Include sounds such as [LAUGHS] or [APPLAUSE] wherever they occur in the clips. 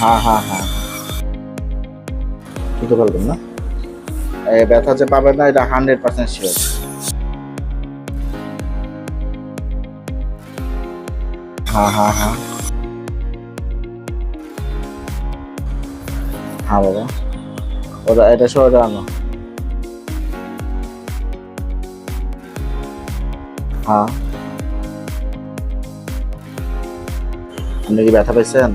হ্যাঁ হ্যাঁ হ্যাঁ। বুঝতে পারবেন না? ব্যথা যে পাবেন না, এটা হান্ড্রেড পার্সেন্ট শিওর হ্যাঁ হ্যাঁ হ্যাঁ। হ্যাঁ বাবা। ওটা, এটা সরে আনো হ্যাঁ। আপনি কি ব্যথা পাইছেন?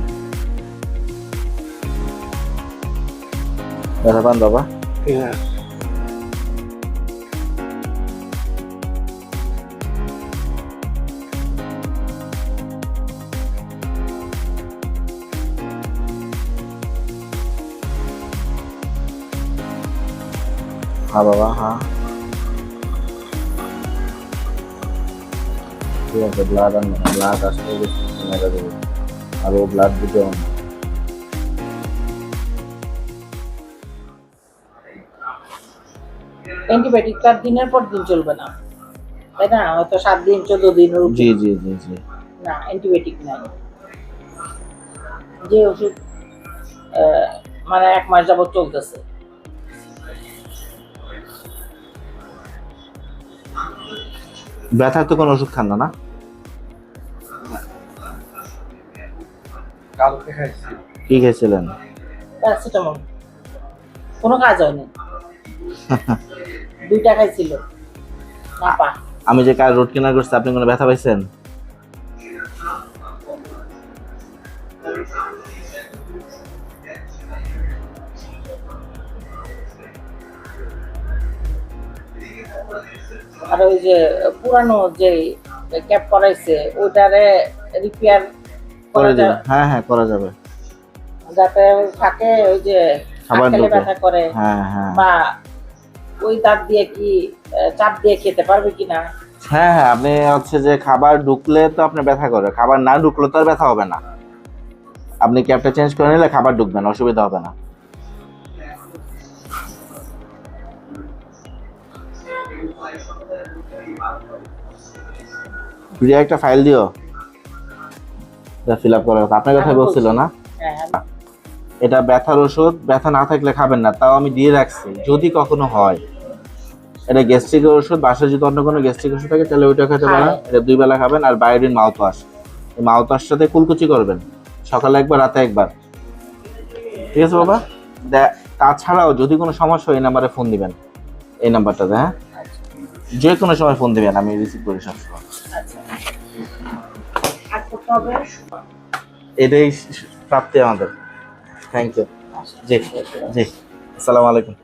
ব্যথা পান বাবা হ্যাঁ হ্যাঁ বাবা হ্যাঁ ঠিক আছে ব্লাড আনবেন ব্লাড আসলে মেরে দেবে আর ও অ্যান্টিবায়োটিক তার দিনের পর দিন চলবে না। তাই না? হয়তো সাত দিন চোদ্দ দিন জি জি জি জি। না অ্যান্টিবায়োটিক নাই। যে ওষুধ আহ, মানে এক মাস যাবত চলতেছে। ব্যথার তো কোনো ওষুধ খান না না? কালকে কি খেয়েছিলেন প্যারাসিটামল কোনো কাজ হয়নি। [LAUGHS] দুই টাকাই ছিল। না পা আমি যে কাল রোড কেনার করছি আপনি কোনো ব্যথা পাইছেন? আর ওই যে পুরানো যে ক্যাপ করাইছে ওইটারে রিপেয়ার করে করা যায়। হ্যাঁ হ্যাঁ করা যাবে। যাতে থাকে ওই যে। ব্যথা করে হ্যাঁ হ্যাঁ। বা ওই দাঁত দিয়ে কি চাপ দিয়ে খেতে পারবে কিনা? হ্যাঁ হ্যাঁ আপনি হচ্ছে যে খাবার ঢুকলে তো আপনার ব্যথা করে খাবার না ঢুকলে তো আর ব্যথা হবে না। আপনি ক্যাবটা চেঞ্জ করে নিলে খাবার ঢুকবে না অসুবিধা হবে না। প্রিয়া একটা ফাইল দিও। ফিল আপ করার কথা। আপনার কথা বলছিল না? হ্যাঁ হ্যাঁ। এটা ব্যথার ওষুধ ব্যথা না থাকলে খাবেন না তাও আমি দিয়ে রাখছি যদি কখনো হয়। এটা গ্যাস্ট্রিকের ওষুধ বাসায় যদি অন্য কোনো গ্যাস্ট্রিক ওষুধ থাকে তাহলে ওইটা খেতে পারেন। এটা দুই বেলা খাবেন আর বায়োডিন মাউথ ওয়াশ। এই মাউথ ওয়াশটাতে কুলকুচি করবেন সকালে একবার রাতে একবার। ঠিক আছে বাবা? তাছাড়াও যদি কোনো সমস্যা হয় এই নাম্বারে ফোন দিবেন। এই নাম্বারটাতে হ্যাঁ? যে কোনো সময় ফোন দিবেন আমি রিসিভ করি সবসময়। আচ্ছা হবে এটাই প্রাপ্তি আমাদের। থ্যাংক ইউ জি জি। আসসালামু আলাইকুম